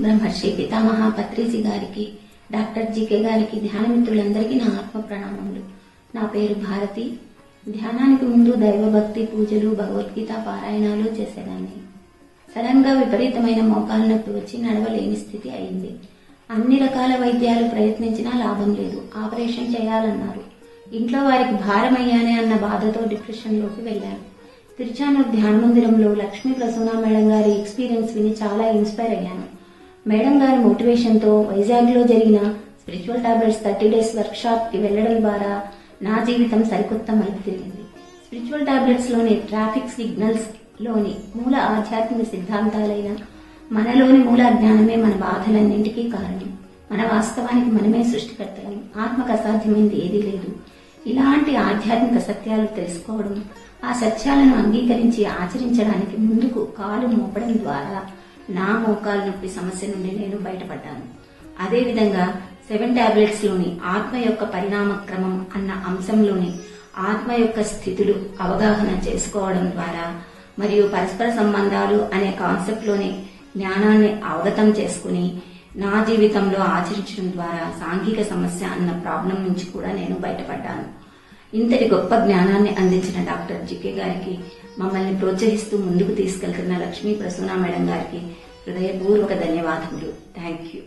బ్రహ్మర్షి పితామహ పత్రిజీ గారికి డాక్టర్ జీకే గారికి ధ్యాన మిత్రులందరికీ నా ఆత్మ ప్రణామములు. నా పేరు భారతి. ధ్యానానికి ముందు దైవభక్తి పూజలు భగవద్గీత పారాయణాలు చేసేదాన్ని. సడన్గా విపరీతమైన మోకాలు నొప్పి వచ్చి నడవలేని స్థితి అయింది. అన్ని రకాల వైద్యాలు ప్రయత్నించినా లాభం లేదు. ఆపరేషన్ చేయాలన్నారు. ఇంట్లో వారికి భారమయ్యానే అన్న బాధతో డిప్రెషన్లోకి వెళ్ళాను తిరుచానూరు ధ్యాన మందిరంలో లక్ష్మీ ప్రసూన మేడం గారి ఎక్స్పీరియన్స్ విని చాలా ఇన్స్పైర్ అయ్యాను. మేడం గారి మోటివేషన్తో వైజాగ్లో జరిగిన స్పిరిచువల్ టాబ్లెట్స్ థర్టీ డేస్ వర్క్ షాప్కి వెళ్ళడం ద్వారా నా జీవితం సరికొత్త మలుపు తిరిగింది స్పిరిచువల్ టాబ్లెట్స్లోని ట్రాఫిక్ సిగ్నల్స్లోని మూల ఆధ్యాత్మిక సిద్ధాంతాలైన మనలోని మూల జ్ఞానమే మన బాధలన్నింటికీ కారణం. మన వాస్తవానికి మనమే సృష్టికర్తలం. ఆత్మకు అసాధ్యమైంది ఏదీ లేదు. ఇలాంటి ఆధ్యాత్మిక సత్యాలు తెలుసుకోవడం ఆ సత్యాలను అంగీకరించి ఆచరించడానికి ముందుకు కాలు మోపడం ద్వారా నా మోకాలు నొప్పి సమస్య నుండి నేను బయటపడ్డాను. అదేవిధంగా సెవెన్ టాబ్లెట్స్లోని ఆత్మ యొక్క పరిణామ క్రమం అన్న అంశంలోని ఆత్మ యొక్క స్థితులు అవగాహన చేసుకోవడం ద్వారా మరియు పరస్పర సంబంధాలు అనే కాన్సెప్ట్లోని జ్ఞానాన్ని అవగతం చేసుకుని నా జీవితంలో ఆచరించడం ద్వారా సాంఘిక సమస్య అన్న ప్రాబ్లం నుంచి కూడా నేను బయటపడ్డాను. ఇంతటి గొప్ప జ్ఞానాన్ని అందించిన డాక్టర్ జికే గారికి మమ్మల్ని ప్రోత్సహిస్తూ ముందుకు తీసుకెళ్తున్న లక్ష్మీ ప్రసూన మేడం గారికి హృదయపూర్వక ధన్యవాదములు. Thank you